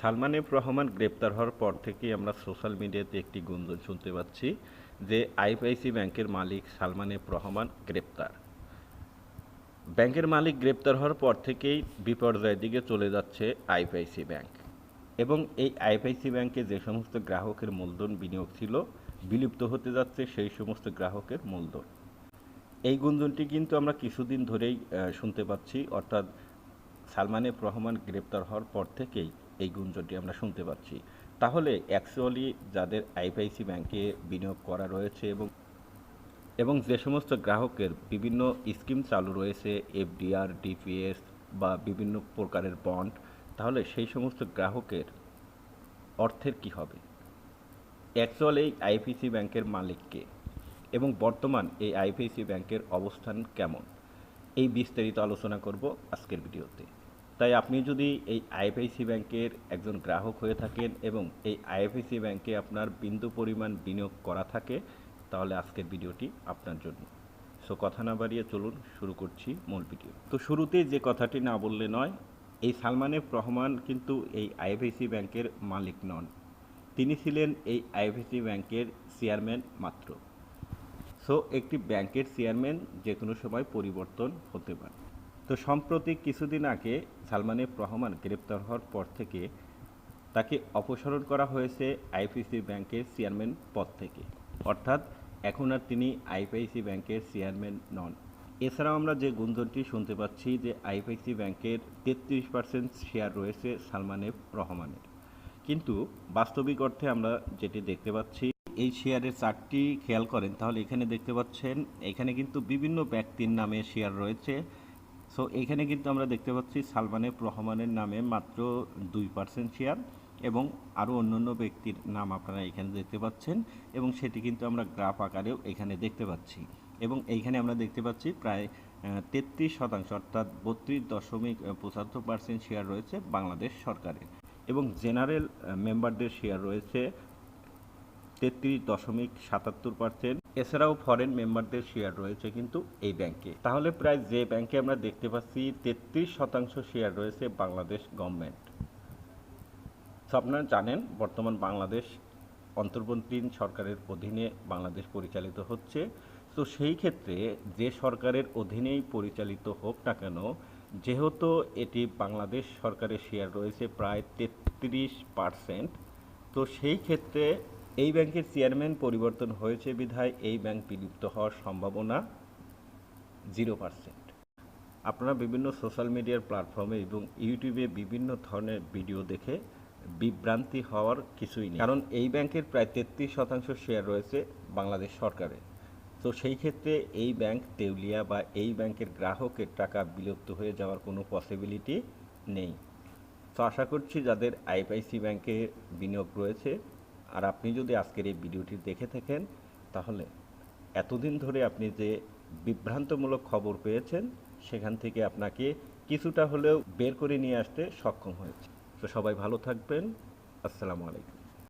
Salman F Rahman গ্রেপ্তার হওয়ার পর থেকেই আমরা সোশ্যাল মিডিয়াতে একটি গুঞ্জন শুনতে পাচ্ছি যে আইপিআইসি ব্যাংকের মালিক সালমান এফ রহমান গ্রেপ্তার। ব্যাংকের মালিক গ্রেপ্তার হওয়ার পর থেকেই বিপর্যয়ের দিকে চলে যাচ্ছে আইপিআইসি ব্যাংক এবং এই আইপিআইসি ব্যাংকে যে সমস্ত গ্রাহকের মূলধন বিনিয়োগ ছিল, বিলুপ্ত হতে যাচ্ছে সেই সমস্ত গ্রাহকের মূলধন। এই গুঞ্জনটি কিন্তু আমরা কিছুদিন ধরেই শুনতে পাচ্ছি, অর্থাৎ সালমান এফ রহমান গ্রেপ্তার হওয়ার পর থেকেই এই গুঞ্জনটি আমরা শুনতে পাচ্ছি। তাহলে অ্যাকচুয়ালি যাদের আইপিআইসি ব্যাংকে বিনিয়োগ করা রয়েছে এবং এবং যে সমস্ত গ্রাহকের বিভিন্ন স্কিম চালু রয়েছে, এফডিআর, ডিপিএস বা বিভিন্ন প্রকারের বন্ড, তাহলে সেই সমস্ত গ্রাহকের অর্থের কি হবে? অ্যাকচুয়াল এই আইপিসি ব্যাংকের মালিককে এবং বর্তমান এই আইপিসি ব্যাংকের অবস্থান কেমন? এই বিস্তারিত আলোচনা করব আজকের ভিডিওতে। তাই আপনি যদি এই আইপিআইসি ব্যাংকের একজন গ্রাহক হয়ে থাকেন এবং এই আইপিআইসি ব্যাংকে আপনার বিন্দু পরিমাণ বিনিয়োগ করা থাকে, তাহলে আজকের ভিডিওটি আপনার জন্য। সো কথা না বাড়িয়ে চলুন শুরু করছি মূল ভিডিও। তো শুরুতেই যে কথাটি না বললে নয়, এই সালমান এফ রহমান কিন্তু এই আইএফআইসি ব্যাংকের মালিক নন। তিনি ছিলেন এই আইএফআইসি ব্যাংকের চেয়ারম্যান মাত্র। সো একটি ব্যাংকের চেয়ারম্যান যে কোনো সময় পরিবর্তন হতে পারে। তো সম্প্রতি কিছুদিন আগে সালমান এফ রহমান গ্রেপ্তার হওয়ার পর থেকে তাকে অপসারণ করা হয়েছে আইপিসি ব্যাংকের চেয়ারম্যান পদ থেকে। অর্থাৎ এখন আর তিনি আইপিআইসি ব্যাংকের চেয়ারম্যান নন। এছাড়াও আমরা যে গুঞ্জনটি শুনতে পাচ্ছি যে আইপিআইসি ব্যাংকের তেত্রিশ পার্সেন্ট শেয়ার রয়েছে সালমান রহমানের। কিন্তু বাস্তবিক অর্থে আমরা যেটি দেখতে পাচ্ছি, এই শেয়ারের চারটি খেয়াল করেন, তাহলে এখানে দেখতে পাচ্ছেন, এখানে কিন্তু বিভিন্ন ব্যক্তির নামে শেয়ার রয়েছে। সো এখানে কিন্তু আমরা দেখতে পাচ্ছি সালমানের রহমানের নামে মাত্র দুই পার্সেন্ট শেয়ার এবং আরও অন্যান্য ব্যক্তির নাম আপনারা এখানে দেখতে পাচ্ছেন এবং সেটি কিন্তু আমরা গ্রাফ আকারেও এখানে দেখতে পাচ্ছি। এবং এইখানে আমরা দেখতে পাচ্ছি প্রায় তেত্রিশ শতাংশ অর্থাৎ বত্রিশ দশমিক পঁচাত্তর পার্সেন্ট শেয়ার রয়েছে বাংলাদেশ সরকারের। এবং জেনারেল মেম্বারদের শেয়ার রয়েছে তেত্রিশ দশমিক সাতাত্তর পার্সেন্ট এছাড়াও ফরেন মেম্বারদের শেয়ার রয়েছে কিন্তু এই ব্যাংকে তাহলে প্রায় যে ব্যাংকে আমরা দেখতে পাচ্ছি, তেত্রিশ শতাংশ শেয়ার রয়েছে বাংলাদেশ গভর্নমেন্ট আপনারা জানেন, বর্তমান বাংলাদেশ অন্তর্বর্তীন সরকারের অধীনে বাংলাদেশ পরিচালিত হচ্ছে। তো সেই ক্ষেত্রে যে সরকারের অধীনেই পরিচালিত হোক না কেন, যেহেতু এটি বাংলাদেশ সরকারের শেয়ার রয়েছে প্রায় তেত্রিশ পার্সেন্ট তো সেই ক্ষেত্রে এই ব্যাংকের চেয়ারম্যান পরিবর্তন হয়েছে বিধায় এই ব্যাংক বিলুপ্ত হওয়ার সম্ভাবনা জিরো পার্সেন্ট। আপনারা বিভিন্ন সোশ্যাল মিডিয়ার প্ল্যাটফর্মে এবং ইউটিউবে বিভিন্ন ধরনের ভিডিও দেখে বিভ্রান্তি হওয়ার কিছুই নেই। কারণ এই ব্যাংকের প্রায় তেত্রিশ শতাংশ শেয়ার রয়েছে বাংলাদেশ সরকারের তো সেই ক্ষেত্রে এই ব্যাংক তেউলিয়া বা এই ব্যাংকের গ্রাহকের টাকা বিলুপ্ত হয়ে যাওয়ার কোনো পসিবিলিটি নেই। তো আশা করছি যাদের আইপিআইসি ব্যাংকে বিনিয়োগ রয়েছে আর আপনি যদি আজকের এই ভিডিওটি দেখে থাকেন, তাহলে এতদিন ধরে আপনি যে বিভ্রান্তমূলক খবর পেয়েছেন, সেখান থেকে আপনাকে কিছুটা হলেও বের করে নিয়ে আসতে সক্ষম হয়েছে। তো সবাই ভালো থাকবেন। আসসালামু আলাইকুম।